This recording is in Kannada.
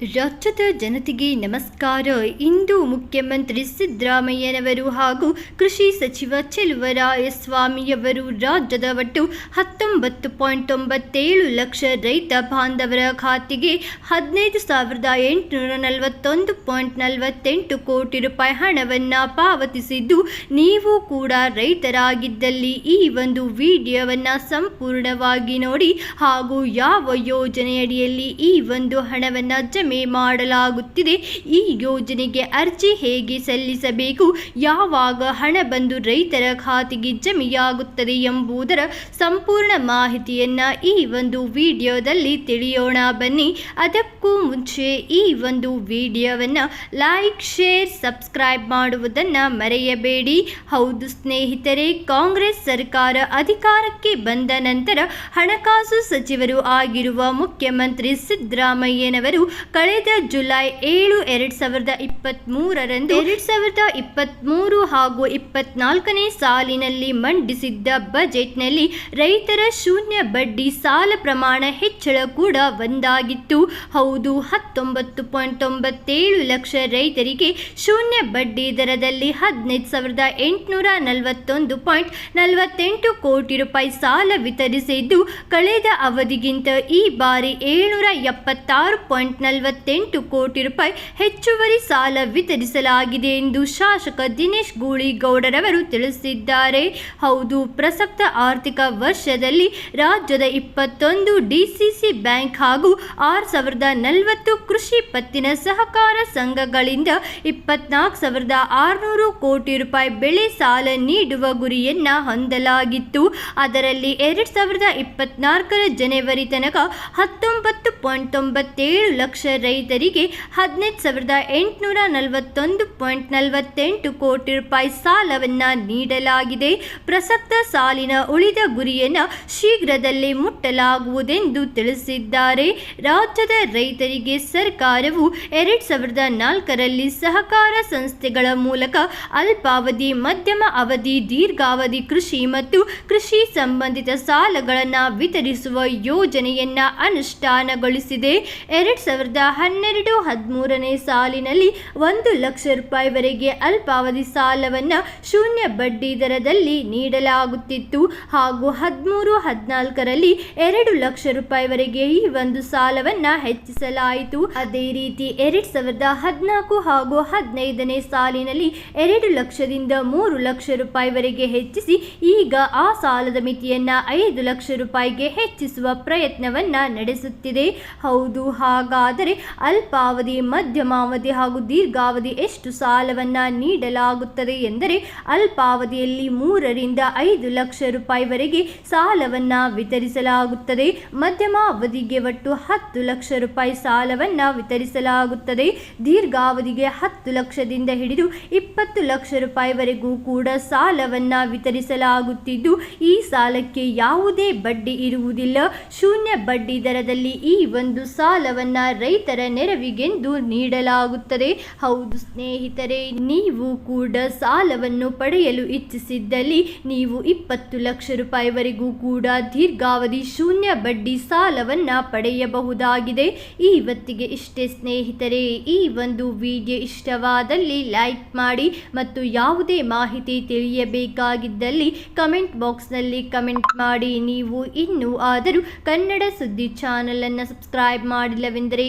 ರಾಜ್ಯದ ಜನತೆಗೆ ನಮಸ್ಕಾರ. ಇಂದು ಮುಖ್ಯಮಂತ್ರಿ ಸಿದ್ದರಾಮಯ್ಯನವರು ಹಾಗೂ ಕೃಷಿ ಸಚಿವ ಚೆಲುವರಾಯಸ್ವಾಮಿಯವರು ರಾಜ್ಯದ ಒಟ್ಟು ಹತ್ತೊಂಬತ್ತು ಪಾಯಿಂಟ್ ತೊಂಬತ್ತೇಳು ಲಕ್ಷ ರೈತ ಬಾಂಧವರ ಖಾತೆಗೆ ಹದಿನೈದು ಸಾವಿರದ ಎಂಟುನೂರ ನಲವತ್ತೊಂದು ಪಾಯಿಂಟ್ ನಲವತ್ತೆಂಟು ಕೋಟಿ ರೂಪಾಯಿ ಹಣವನ್ನು ಪಾವತಿಸಿದ್ದು, ನೀವು ಕೂಡ ರೈತರಾಗಿದ್ದಲ್ಲಿ ಈ ಒಂದು ವಿಡಿಯೋವನ್ನು ಸಂಪೂರ್ಣವಾಗಿ ನೋಡಿ ಹಾಗೂ ಯಾವ ಯೋಜನೆಯಡಿಯಲ್ಲಿ ಈ ಒಂದು ಹಣವನ್ನು ಜಮೆ ಮಾಡಲಾಗುತ್ತಿದೆ. ಈ ಯೋಜನೆಗೆ ಅರ್ಜಿ ಹೇಗೆ ಸಲ್ಲಿಸಬೇಕು? ಯಾವಾಗ ಹಣ ಬಂದು ರೈತರ ಖಾತೆಗೆ ಜಮೆಯಾಗುತ್ತದೆ ಎಂಬುದರ ಸಂಪೂರ್ಣ ಮಾಹಿತಿಯನ್ನು ಈ ಒಂದು ವಿಡಿಯೋದಲ್ಲಿ ತಿಳಿಯೋಣ ಬನ್ನಿ. ಅದಕ್ಕೂ ಮುಂಚೆ ಈ ಒಂದು ವಿಡಿಯೋವನ್ನು ಲೈಕ್, ಶೇರ್, ಸಬ್ಸ್ಕ್ರೈಬ್ ಮಾಡುವುದನ್ನು ಮರೆಯಬೇಡಿ. ಹೌದು ಸ್ನೇಹಿತರೆ, ಕಾಂಗ್ರೆಸ್ ಸರ್ಕಾರ ಅಧಿಕಾರಕ್ಕೆ ಬಂದ ನಂತರ ಹಣಕಾಸು ಸಚಿವರು ಆಗಿರುವ ಮುಖ್ಯಮಂತ್ರಿ ಸಿದ್ದರಾಮಯ್ಯನವರು ಕಳೆದ ಜುಲೈ ಏಳು ಎರಡ್ ಸಾವಿರದ ಇಪ್ಪತ್ತ್ ಮೂರರಂದು ಎರಡ್ ಸಾವಿರದ ಇಪ್ಪತ್ತ್ ಮೂರು ಹಾಗೂ ಇಪ್ಪತ್ನಾಲ್ಕನೇ ಸಾಲಿನಲ್ಲಿ ಮಂಡಿಸಿದ್ದ ಬಜೆಟ್ನಲ್ಲಿ ರೈತರ ಶೂನ್ಯ ಬಡ್ಡಿ ಸಾಲ ಪ್ರಮಾಣ ಹೆಚ್ಚಳ ಕೂಡ ಒಂದಾಗಿತ್ತು. ಹೌದು, ಹತ್ತೊಂಬತ್ತು ಪಾಯಿಂಟ್ ತೊಂಬತ್ತೇಳು ಲಕ್ಷ ರೈತರಿಗೆ ಶೂನ್ಯ ಬಡ್ಡಿ ದರದಲ್ಲಿ ಹದಿನೈದು ಸಾವಿರದ ಎಂಟುನೂರ ನಲವತ್ತೊಂದು ಪಾಯಿಂಟ್ ನಲವತ್ತೆಂಟು ಕೋಟಿ ರೂಪಾಯಿ ಸಾಲ ವಿತರಿಸಿದ್ದು, ಕಳೆದ ಅವಧಿಗಿಂತ ಈ ಬಾರಿ ಏಳ್ನೂರ ಎಪ್ಪತ್ತಾರು ಪಾಯಿಂಟ್ ನಲವತ್ತೆಂಟು ಕೋಟಿ ರೂಪಾಯಿ ಹೆಚ್ಚುವರಿ ಸಾಲ ವಿತರಿಸಲಾಗಿದೆ ಎಂದು ಶಾಸಕ ದಿನೇಶ್ ಗೂಳಿಗೌಡರವರು ತಿಳಿಸಿದ್ದಾರೆ. ಹೌದು, ಪ್ರಸಕ್ತ ಆರ್ಥಿಕ ವರ್ಷದಲ್ಲಿ ರಾಜ್ಯದ ಇಪ್ಪತ್ತೊಂದು ಡಿಸಿಸಿ ಬ್ಯಾಂಕ್ ಹಾಗೂ ಆರು ಸಾವಿರದ ನಲವತ್ತು ಕೃಷಿ ಪತ್ತಿನ ಸಹಕಾರ ಸಂಘಗಳಿಂದ ಇಪ್ಪತ್ನಾಲ್ಕು ಸಾವಿರದ ಆರುನೂರು ಕೋಟಿ ರೂಪಾಯಿ ಬೆಳೆ ಸಾಲ ನೀಡುವ ಗುರಿಯನ್ನ ಹೊಂದಲಾಗಿತ್ತು. ಅದರಲ್ಲಿ ಎರಡು ಸಾವಿರದ ಇಪ್ಪತ್ನಾಲ್ಕರ ಜನವರಿ ತನಕ ಹತ್ತೊಂಬತ್ತು ಪಾಯಿಂಟ್ ತೊಂಬತ್ತೇಳು ಲಕ್ಷ ರೈತರಿಗೆ ಹದಿನೈದು ಸಾವಿರದ ಎಂಟುನೂರ ನಲವತ್ತೊಂದು ಪಾಯಿಂಟ್ ನಲವತ್ತೆಂಟು ಕೋಟಿ ರೂಪಾಯಿ ಸಾಲವನ್ನು ನೀಡಲಾಗಿದೆ. ಪ್ರಸಕ್ತ ಸಾಲಿನ ಉಳಿದ ಗುರಿಯನ್ನು ಶೀಘ್ರದಲ್ಲೇ ಮುಟ್ಟಲಾಗುವುದೆಂದು ತಿಳಿಸಿದ್ದಾರೆ. ರಾಜ್ಯದ ರೈತರಿಗೆ ಸರ್ಕಾರವು ಎರಡು ಸಾವಿರದ ನಾಲ್ಕರಲ್ಲಿ ಸಹಕಾರ ಸಂಸ್ಥೆಗಳ ಮೂಲಕ ಅಲ್ಪಾವಧಿ, ಮಧ್ಯಮ ಅವಧಿ, ದೀರ್ಘಾವಧಿ ಕೃಷಿ ಮತ್ತು ಕೃಷಿ ಸಂಬಂಧಿತ ಸಾಲಗಳನ್ನು ವಿತರಿಸುವ ಯೋಜನೆಯನ್ನ ಅನುಷ್ಠಾನಗೊಳಿಸಿದೆ. ಎರಡ್ ಸಾವಿರದ ಹನ್ನೆರಡು ಹದಿಮೂರನೇ ಸಾಲಿನಲ್ಲಿ ಒಂದು ಲಕ್ಷ ರೂಪಾಯಿವರೆಗೆ ಅಲ್ಪಾವಧಿ ಸಾಲವನ್ನು ಶೂನ್ಯ ಬಡ್ಡಿ ದರದಲ್ಲಿ ನೀಡಲಾಗುತ್ತಿತ್ತು. ಹಾಗೂ ಹದಿಮೂರು ಹದಿನಾಲ್ಕರಲ್ಲಿ ಎರಡು ಲಕ್ಷ ರೂಪಾಯಿವರೆಗೆ ಈ ಒಂದು ಸಾಲವನ್ನು ಹೆಚ್ಚಿಸಲಾಯಿತು. ಅದೇ ರೀತಿ ಎರಡು ಸಾವಿರದ ಹದಿನಾಲ್ಕು ಹಾಗೂ ಹದಿನೈದನೇ ಸಾಲಿನಲ್ಲಿ ಎರಡು ಲಕ್ಷದಿಂದ ಮೂರು ಲಕ್ಷ ರೂಪಾಯಿವರೆಗೆ ಹೆಚ್ಚಿಸಿ ಈಗ ಆ ಸಾಲದ ಮಿತಿಯನ್ನು ಐದು ಲಕ್ಷ ರೂಪಾಯಿಗೆ ಹೆಚ್ಚಿಸುವ ಪ್ರಯತ್ನವನ್ನು ನಡೆಸುತ್ತಿದೆ. ಹೌದು, ಹಾಗಾದರೆ ಅಲ್ಪಾವಧಿ, ಮಧ್ಯಮಾವಧಿ ಹಾಗೂ ದೀರ್ಘಾವಧಿ ಎಷ್ಟು ಸಾಲವನ್ನು ನೀಡಲಾಗುತ್ತದೆ ಎಂದರೆ, ಅಲ್ಪಾವಧಿಯಲ್ಲಿ ಮೂರರಿಂದ ಐದು ಲಕ್ಷ ರೂಪಾಯಿವರೆಗೆ ಸಾಲವನ್ನ ವಿತರಿಸಲಾಗುತ್ತದೆ. ಮಧ್ಯಮ ಅವಧಿಗೆ ಒಟ್ಟು ಹತ್ತು ಲಕ್ಷ ರೂಪಾಯಿ ಸಾಲವನ್ನ ವಿತರಿಸಲಾಗುತ್ತದೆ. ದೀರ್ಘಾವಧಿಗೆ ಹತ್ತು ಲಕ್ಷದಿಂದ ಹಿಡಿದು ಇಪ್ಪತ್ತು ಲಕ್ಷ ರೂಪಾಯಿವರೆಗೂ ಕೂಡ ಸಾಲವನ್ನ ವಿತರಿಸಲಾಗುತ್ತಿದ್ದು, ಈ ಸಾಲಕ್ಕೆ ಯಾವುದೇ ಬಡ್ಡಿ ಇರುವುದಿಲ್ಲ. ಶೂನ್ಯ ಬಡ್ಡಿ ದರದಲ್ಲಿ ಈ ಒಂದು ಸಾಲವನ್ನ ರೈತರ ನೆರವಿಗೆಂದು ನೀಡಲಾಗುತ್ತದೆ. ಹೌದು ಸ್ನೇಹಿತರೆ, ನೀವು ಕೂಡ ಸಾಲವನ್ನು ಪಡೆಯಲು ಇಚ್ಛಿಸಿದ್ದಲ್ಲಿ ನೀವು ಇಪ್ಪತ್ತು ಲಕ್ಷ ರೂಪಾಯಿವರೆಗೂ ಕೂಡ ದೀರ್ಘಾವಧಿ ಶೂನ್ಯ ಬಡ್ಡಿ ಸಾಲವನ್ನು ಪಡೆಯಬಹುದಾಗಿದೆ. ಇವತ್ತಿಗೆ ಇಷ್ಟೇ ಸ್ನೇಹಿತರೆ, ಈ ಒಂದು ವಿಡಿಯೋ ಇಷ್ಟವಾದಲ್ಲಿ ಲೈಕ್ ಮಾಡಿ ಮತ್ತು ಯಾವುದೇ ಮಾಹಿತಿ ತಿಳಿಯಬೇಕಾಗಿದ್ದಲ್ಲಿ ಕಮೆಂಟ್ ಬಾಕ್ಸ್ನಲ್ಲಿ ಕಮೆಂಟ್ ಮಾಡಿ. ನೀವು ಇನ್ನೂ ಆದರೂ ಕನ್ನಡ ಸುದ್ದಿ ಚಾನಲನ್ನು ಸಬ್ಸ್ಕ್ರೈಬ್ ಮಾಡಿಲ್ಲವೆಂದರೆ